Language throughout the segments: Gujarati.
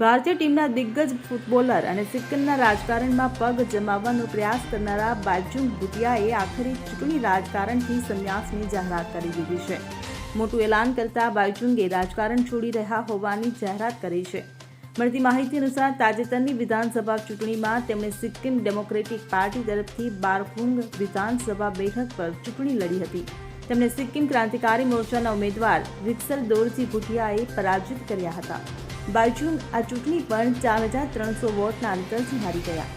ભારતીય ટીમના દિગ્ગજ ફૂટબોલર અને સિક્કિમના રાજકારણમાં પગ જમાવવાનો પ્રયાસ કરનારા બાજુંગ ભુટિયાએ આખરે ચૂંટણી રાજકારણથી સંન્યાસની જાહેરાત કરી દીધી છે. મોટું એલાન કરતા બાજુંગે રાજકારણ છોડી રહ્યા હોવાની જાહેરાત કરી છે. મળતી માહિતી અનુસાર તાજેતરની વિધાનસભા ચૂંટણીમાં તેમણે સિક્કિમ ડેમોક્રેટિક પાર્ટી તરફથી બારફુંગ વિધાનસભા બેઠક પર ચૂંટણી લડી હતી. તેમણે સિક્કિમ ક્રાંતિકારી મોરચાના ઉમેદવાર વિક્સલ દોરજી ભુટિયાએ પરાજિત કર્યા હતા. બાજુંગ આ ચૂંટણી પણ ચાર હજાર ત્રણસો વોટના અંતરથી હારી ગયા.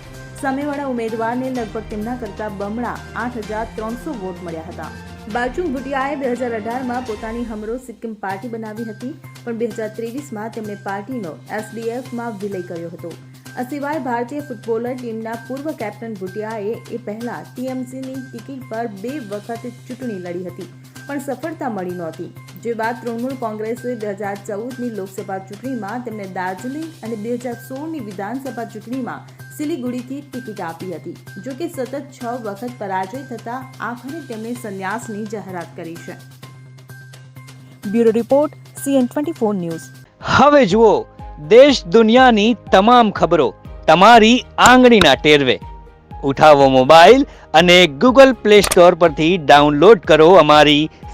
સામેવાળા ઉમેદવારને લગભગ તેમના કરતાં બમણા આઠ હજાર ત્રણસો વોટ મળ્યા હતા. બાજુંગ ભુટિયાએ બે હજાર અઢારમાં પોતાની હમરો સિક્કિમ પાર્ટી બનાવી હતી, પણ બે હજાર ત્રેવીસમાં તેમણે પાર્ટીનો એસડીએફમાં વિલય કર્યો હતો. આ સિવાય ભારતીય ફૂટબોલર ટીમના પૂર્વ કેપ્ટન ભુટિયાએ એ પહેલા ટીએમસીની ટિકિટ પર બે વખત ચૂંટણી લડી હતી, પણ સફળતા મળી નહોતી. જે બાદ તૃણમૂલ કોંગ્રેસે બે હજાર ચૌદની લોકસભા ચૂંટણીમાં તેમને દાર્જિલિંગ અને બે હજાર સોળની વિધાનસભા ચૂંટણીમાં સિલિગુડીથી ટિકિટ આપી હતી. જો કે સતત છ વખત પરાજય થતાં આખરે તેમણે સંન્યાસની જાહેરાત કરી છે. Bureau report CN twenty four news. હવે જુઓ દેશ દુનિયાની તમામ ખબરો તમારી આંગળીના ટેરવે. ઉઠાવો મોબાઈલ અને ગૂગલ પ્લે સ્ટોર પરથી ડાઉનલોડ કરો અમારી